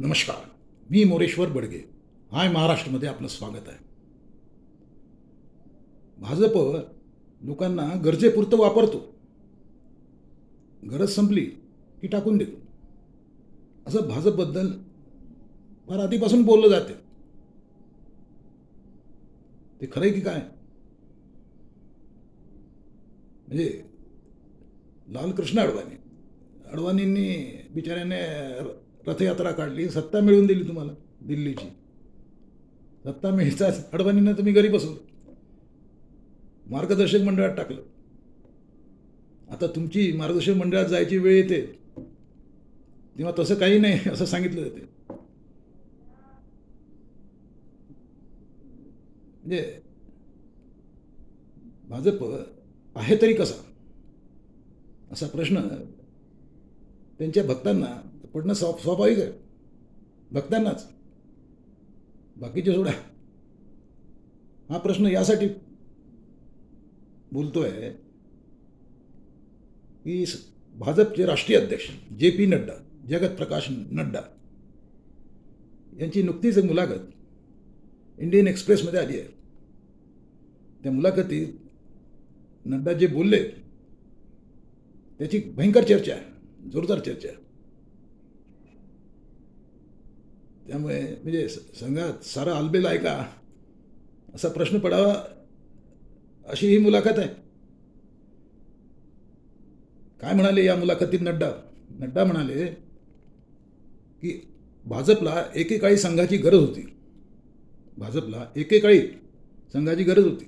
नमस्कार मी मोरेश्वर बडगे. हाय महाराष्ट्रमध्ये आपलं स्वागत आहे. भाजप लोकांना गरजेपुरतं वापरतो. गरज संपली की टाकून देतो. असं भाजपबद्दल फार आधीपासून बोललं जाते. ते खरं आहे की काय? म्हणजे लालकृष्ण अडवाणी. अडवाणींनी बिचाऱ्याने रथयात्रा काढली सत्ता मिळवून दिली तुम्हाला दिल्लीची. सत्ता मिळताच अडवाणींना तुम्ही घरी बसवलं मार्गदर्शक मंडळात टाकलं. आता तुमची मार्गदर्शक मंडळात जायची वेळ येते. तेव्हा तसं काही नाही असं सांगितलं जाते. म्हणजे भाजप आहे तरी कसा? असा प्रश्न त्यांच्या भक्तांना पडणं स्वा स्वाभाविक आहे. भक्तांनाच. बाकीचे सोडा. हा प्रश्न यासाठी बोलतोय की भाजपचे राष्ट्रीय अध्यक्ष जे पी नड्डा जगत प्रकाश नड्डा यांची नुकतीच एक मुलाखत इंडियन एक्सप्रेसमध्ये आली आहे. त्या मुलाखतीत नड्डा जे बोलले त्याची भयंकर चर्चा आहे जोरदार चर्चा आहे. त्यामुळे म्हणजे संघात सारा आलबेल आहे का? असा प्रश्न पडावा अशी ही मुलाखत आहे. काय म्हणाले या मुलाखतीत नड्डा? नड्डा म्हणाले की भाजपला एकेकाळी संघाची गरज होती. भाजपला एकेकाळी संघाची गरज होती.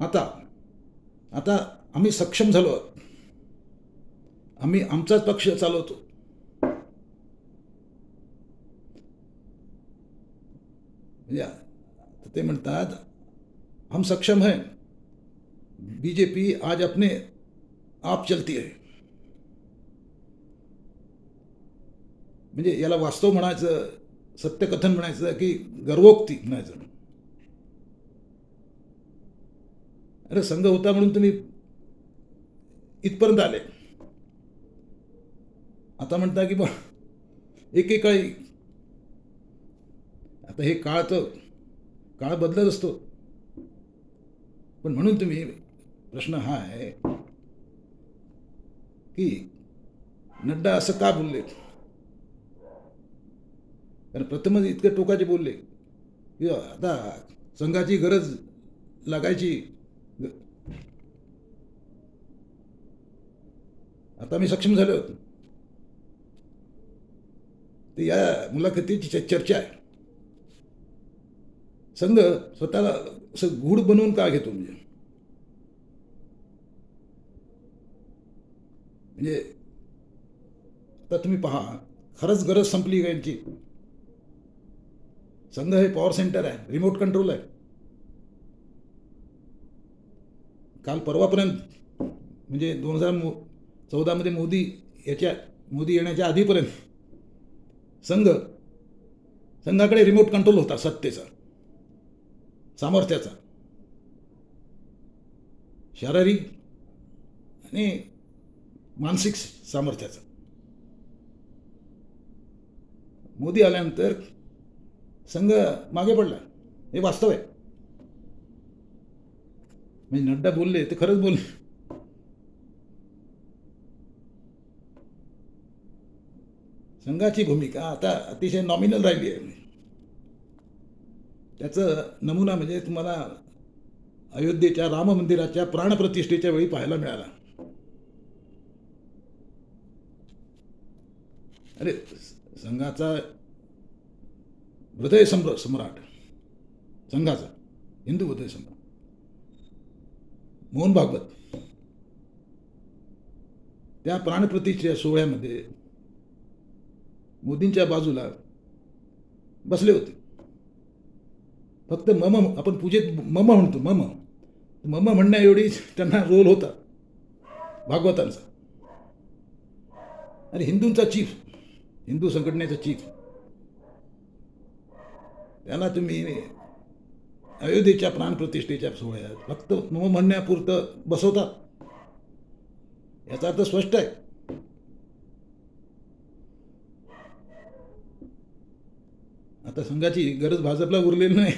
आता आता आम्ही सक्षम झालो आहोत. आम्ही आमचाच पक्ष चालवतो. म्हणजे ते म्हणतात हम सक्षम है. बीजेपी आज अपने आप चलती आहे म्हणजे याला वास्तव म्हणायचं सत्यकथन म्हणायचं की गर्वोक्ती म्हणायचं. अरे संघ होता म्हणून तुम्ही इथपर्यंत आले. आता म्हणता की बा एकेकाळी आता हे काळचं काळ बदलत असतो. पण म्हणून तुम्ही प्रश्न हा आहे की नड्डा असं का बोलले? कारण प्रथमच इतके टोकाचे बोलले की आता संघाची गरज लागायची. आता मी सक्षम झालो. तर या मुलाखतीची चर्चा आहे. संघ स्वतःला असं गूढ बनवून का घेतो म्हणजे? म्हणजे आता तुम्ही पहा खरंच गरज संपली का यांची? संघ हे पॉवर सेंटर आहे रिमोट कंट्रोल आहे. काल परवापर्यंत म्हणजे दोन हजार मो चौदामध्ये मोदी याच्या मोदी येण्याच्या आधीपर्यंत संघ संघाकडे रिमोट कंट्रोल होता सत्तेचा. सामर्थ्याचा. शारीरिक आणि मानसिक सामर्थ्याचा. मोदी आल्यानंतर संघ मागे पडला. हे वास्तव आहे. म्हणजे नड्डा बोलले ते खरंच बोलले. संघाची भूमिका आता अतिशय नॉमिनल राहिली आहे. त्याचं नमुना म्हणजे तुम्हाला अयोध्येच्या राम मंदिराच्या प्राणप्रतिष्ठेच्या वेळी पाहायला मिळाला. अरे संघाचा हृदय सम्र सम्राट संघाचा हिंदू हृदय सम्राट मोहन भागवत त्या प्राणप्रतिष्ठेच्या सोहळ्यामध्ये मोदींच्या बाजूला बसले होते. फक्त मम आपण पूजेत मम म्हणतो मम. मम म्हणण्या एवढी त्यांना रोल होता भागवतांचा. आणि हिंदूंचा चीफ हिंदू संघटनेचा चीफ त्याला तुम्ही अयोध्येच्या प्राणप्रतिष्ठेच्या सोहळ्यात फक्त मम म्हणण्यापुरतं बसवता. याचा अर्थ स्पष्ट आहे. आता संघाची गरज भाजपला उरलेली नाही.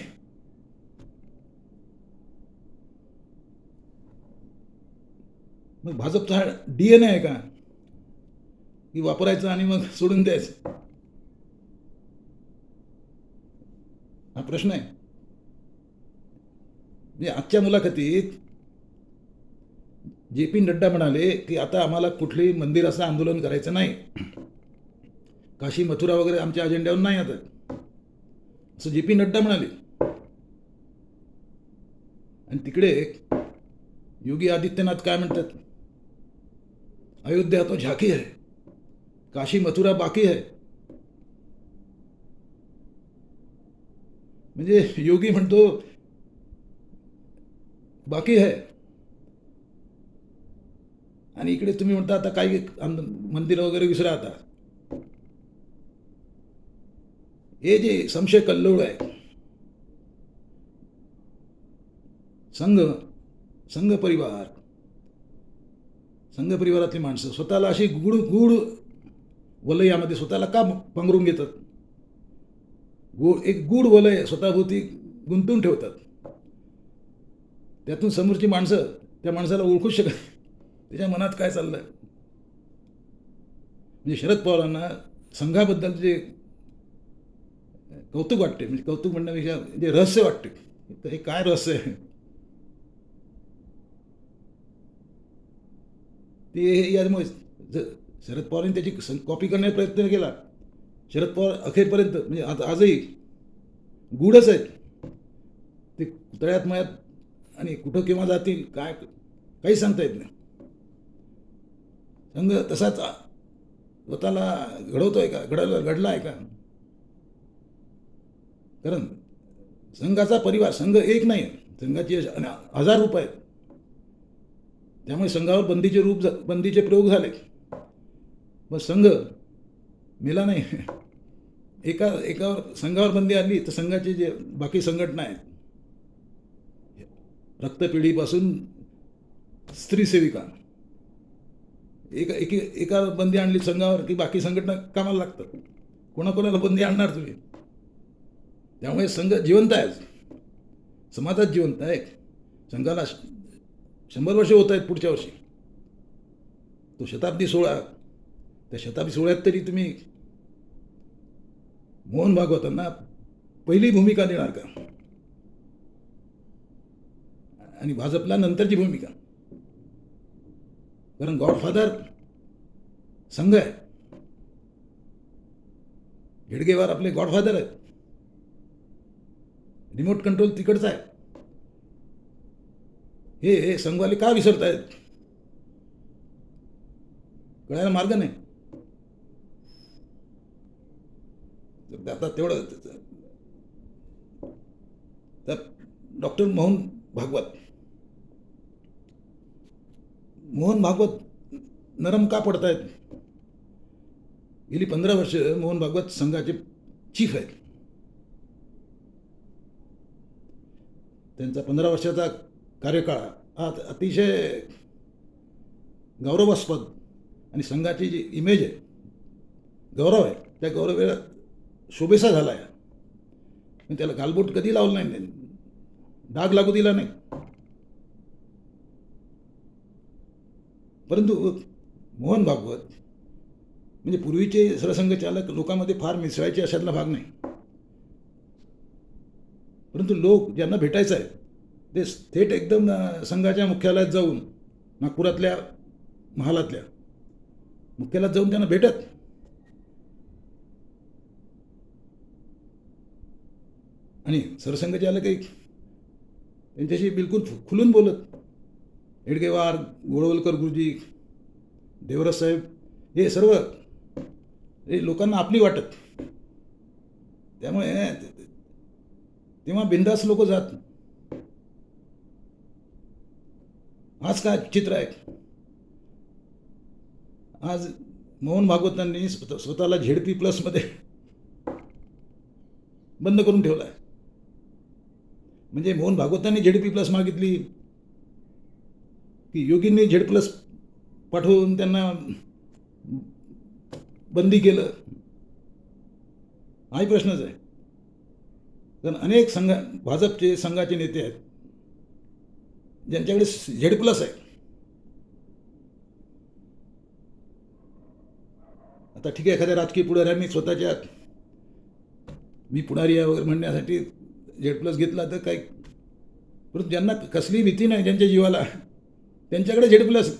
मग भाजपचा हा डी एन ए आहे का? की वापरायचं आणि मग सोडून द्यायचं. हा प्रश्न आहे. म्हणजे आजच्या मुलाखतीत जे पी नड्डा म्हणाले की आता आम्हाला कुठलंही असं आंदोलन करायचं नाही. काशी मथुरा वगैरे आमच्या अजेंड्यावर नाही आता. असं जे पी नड्डा म्हणाले. आणि तिकडे योगी आदित्यनाथ काय म्हणतात? अयोध्या तो झाकी है। काशी मथुरा बाकी है। म्हणजे योगी म्हणतो बाकी है। आणि इकडे तुम्ही म्हणता आता काही मंदिर मंदिरं वगैरे विसरा आता. हे जे संशय कल्लोळ आहे. संघ संघ परिवार संघ परिवारातली माणसं स्वतःला अशी गुड गुड वलयामध्ये स्वतःला का पांघरून घेतात? गोड एक गूढ वलय स्वतःभोवती गुंतून ठेवतात. त्यातून समोरची माणसं त्या माणसाला ओळखूच शकत त्याच्या मनात काय चाललंय? म्हणजे शरद पवारांना संघाबद्दल जे कौतुक वाटते म्हणजे कौतुक म्हणण्यापेक्षा जे रहस्य वाटते तर हे काय रहस्य आहे? ते यामुळे ज- शरद पवारांनी त्याची कॉपी करण्याचा प्रयत्न केला. शरद पवार अखेरपर्यंत म्हणजे आज आजही गूढच आहेत. ते तळ्यात मळ्यात आणि कुठं केव्हा जातील काय काही सांगता येत नाही. संघ तसाच स्वतःला घडवतोय का? घडवला घडला आहे का? कारण संघाचा परिवार संघ एक नाही संघाचे हजार रूप आहेत. त्यामुळे संघावर बंदीचे रूप झा- बंदीचे प्रयोग झाले. मग संघ मेला नाही. एका एकावर संघावर बंदी आली तर संघाचे जे बाकी संघटना आहेत रक्तपिढीपासून स्त्रीसेविका एका एकी एका बंदी आणली संघावर की बाकी संघटना कामाला लागतात. कोणाकोणाला बंदी आणणार तुम्ही? त्यामुळे संघ जिवंत आहे समाजात जिवंत आहे. संघाला शंभर वर्ष होत आहेत पुढच्या वर्षी. तो शताब्दी सोहळा त्या शताब्दी सोहळ्यात तरी तुम्ही मोहन भागवतांना पहिली भूमिका देणार का? आणि भाजपला नंतरची भूमिका? कारण गॉडफादर संघ आहे. हेडगेवार आपले गॉडफादर आहेत. रिमोट कंट्रोल तिकडचा आहे. हे हे संघवाले का विसरत आहेत कळायला मार्ग नाही. तर आता तेवढं तर डॉक्टर मोहन भागवत. मोहन भागवत नरम का पडतायत? गेली पंधरा वर्ष मोहन भागवत संघाचे चीफ आहेत. त्यांचा पंधरा वर्षाचा कार्यकाळ हा अतिशय गौरवास्पद आणि संघाची जी इमेज आहे गौरव आहे त्या गौरवेला शोभेसा झाला आहे पण त्याला गालबोट कधी लावलं नाही डाग लागू दिला नाही. परंतु मोहन भागवत म्हणजे पूर्वीचे सरसंघचालक लोकांमध्ये फार मिसळायचे अशातला भाग नाही. परंतु लोक ज्यांना भेटायचं आहे ते थेट एकदम संघाच्या मुख्यालयात जाऊन नागपुरातल्या महालातल्या मुख्यालयात जाऊन त्यांना भेटत. आणि सरसंघचालकही त्यांच्याशी बिलकुल खुलून बोलत. हेडगेवार गोळवलकर गुरुजी देवराज साहेब हे सर्व हे लोकांना आपली वाटत. त्यामुळे तेव्हा बिंदास लोक जात. आज काय चित्र आहे? आज मोहन भागवतांनी स्वतः स्वतःला झेडपी प्लसमध्ये बंद करून ठेवला आहे म्हणजे मोहन भागवतांनी झेडपी प्लस मागितली की योगींनी झेड प्लस पाठवून त्यांना बंदी केलं. हाही प्रश्नच आहे. कारण अनेक संघ भाजपचे संघाचे नेते आहेत. ज्यांच्याकडे झेड प्लस आहे. आता ठीक आहे एखाद्या राजकीय पुढाऱ्यांनी स्वतःच्या मी पुढारी आहे वगैरे म्हणण्यासाठी झेड प्लस घेतला तर काही परंतु ज्यांना कसली भीती नाही ज्यांच्या जीवाला त्यांच्याकडे झेड प्लस.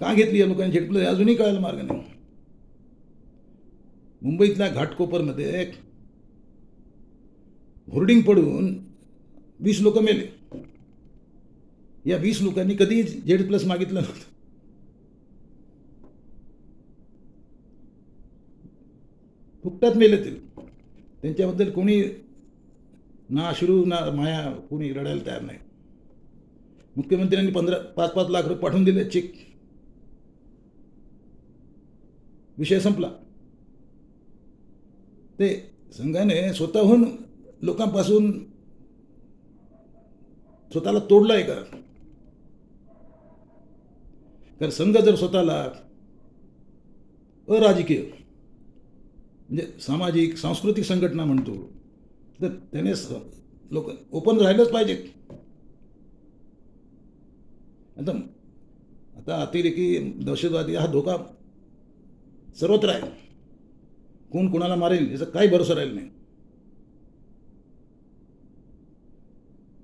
का घेतली या लोकांनी झेड प्लस? अजूनही कळायला मार्ग नाही. मुंबईतल्या घाटकोपरमध्ये एक होर्डिंग पडून वीस लोक मेले. या वीस लोकांनी कधी झेड प्लस मागितलं नव्हतं. फुकटात मेले ते. त्यांच्याबद्दल कोणी ना अश्रू ना माया कोणी रडायला तयार नाही. मुख्यमंत्र्यांनी पंधरा पाच पाच लाख रुपये पाठवून दिले चेक विषय संपला. ते संघाने स्वतःहून लोकांपासून स्वतःला तोडलं आहे का? कारण संघ जर स्वतःला अराजकीय म्हणजे सामाजिक सांस्कृतिक संघटना म्हणतो तर त्याने लोक ओपन राहिलंच पाहिजे. आता आता अतिरेकी दहशतवादी हा धोका सर्वत्र आहे. कोण कोणाला मारेल याचा काही भरोसा राहील नाही.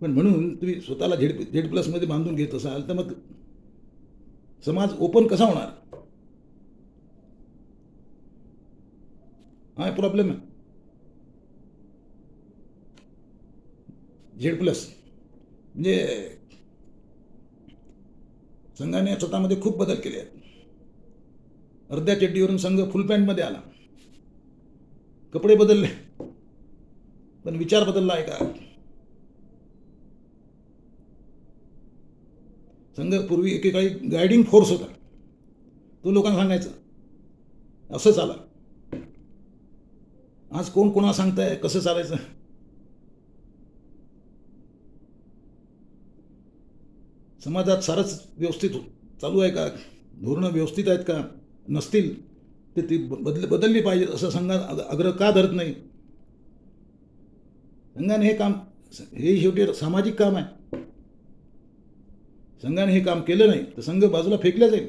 पण म्हणून तुम्ही स्वतःला झेड झेड प्लसमध्ये बांधून घेत असाल तर मग समाज ओपन कसा होणार? हा प्रॉब्लेम आहे. झेड प्लस म्हणजे संघाने स्वतःमध्ये खूप बदल केले आहेत. अर्ध्या चड्डीवरून संघ फुल पॅन्टमध्ये आला. कपडे बदलले. पण विचार बदलला आहे का? संघ पूर्वी एकेकाळी गायडिंग फोर्स होता. तो लोकांना सांगायचं असं चाला. आज कोण कोणाला सांगताय कसं चालायचं? समाजात सारंच व्यवस्थित हो- चालू आहे का? धोरणं व्यवस्थित आहेत का? नसतील ते ती बदल बदलली पाहिजे असं संघात अग्र आग्रह का धरत नाही? संघाने हे काम हे शेवटी सामाजिक काम आहे. संघाने हे काम केलं नाही तर संघ बाजूला फेकला जाईल.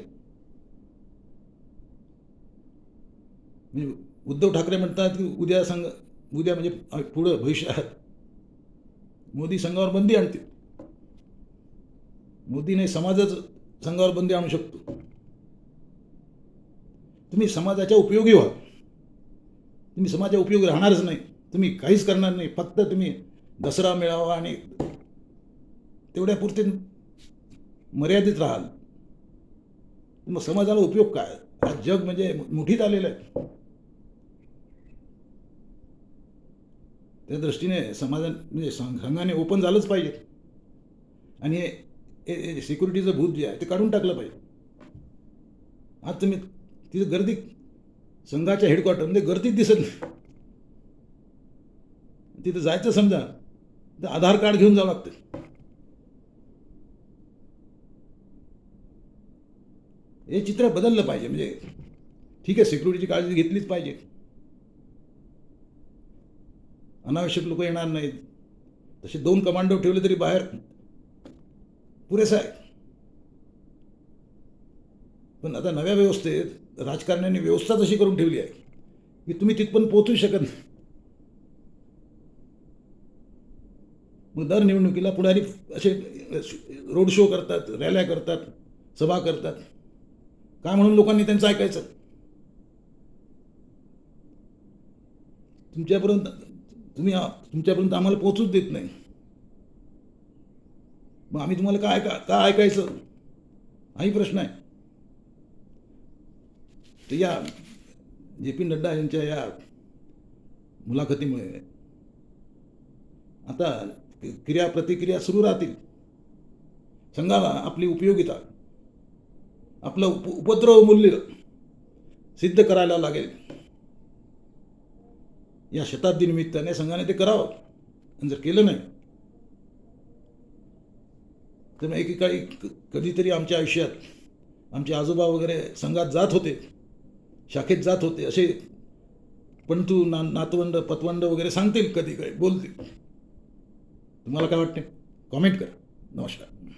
म्हणजे उद्धव ठाकरे म्हणतात की उद्या संघ उद्या म्हणजे पुढं भविष्यात मोदी संघावर बंदी आणतील. मोदीने नाही समाजच संघावर बंदी आणू शकतो. तुम्ही समाजाच्या उपयोगी व्हा. तुम्ही समाजाच्या उपयोगी राहणारच नाही. तुम्ही काहीच करणार नाही. फक्त तुम्ही दसरा मिळावा आणि तेवढ्यापुरते मर्यादित राहाल. मग समाजाला उपयोग काय? आज जग म्हणजे मुठीत आलेलं आहे. त्या दृष्टीने समाजा म्हणजे संघाने ओपन झालंच पाहिजे. आणि हे हे सिक्युरिटीचं भूत जे आहे ते काढून टाकलं पाहिजे. आज तुम्ही तिथं गर्दी संघाच्या हेडक्वार्टरमध्ये गर्दीच दिसत नाही. तिथं जायचं समजा तर आधार कार्ड घेऊन जावं लागतं. हे चित्र बदललं पाहिजे म्हणजे ठीक आहे सिक्युरिटीची काळजी घेतलीच पाहिजे. अनावश्यक लोक येणार नाहीत. तसे दोन कमांडो ठेवले तरी बाहेर पुरेसं आहे. पण आता नव्या व्यवस्थेत राजकारण्यांनी व्यवस्था तशी करून ठेवली आहे की तुम्ही तिथपर्यंत पोहोचू शकत नाही. मग दर निवडणुकीला पुढारी असे रोड शो करतात रॅल्या करतात सभा करतात. काय म्हणून लोकांनी त्यांचं ऐकायचं? तुमच्यापर्यंत तुम्ही तुमच्यापर्यंत आम्हाला पोहोचूच देत नाही. मग आम्ही तुम्हाला काय ऐका का ऐकायचं? हाही प्रश्न आहे. तर या जे पी नड्डा यांच्या या मुलाखतीमुळे आता क्रिया प्रतिक्रिया सुरू राहतील. संघाला आपली उपयोगिता आपलं उप उपद्रव मूल्य सिद्ध करायला लागेल. या शताब्दी निमित्ताने संघाने ते करावं. आणि जर केलं नाही तर मग एकेकाळी कधीतरी आमच्या आयुष्यात आमचे आजोबा वगैरे संघात जात होते शाखेत जात होते असे पण तू ना नातवंड पतवंड वगैरे सांगतील कधी काही बोलतील. तुम्हाला काय वाटते? कॉमेंट करा. नमस्कार.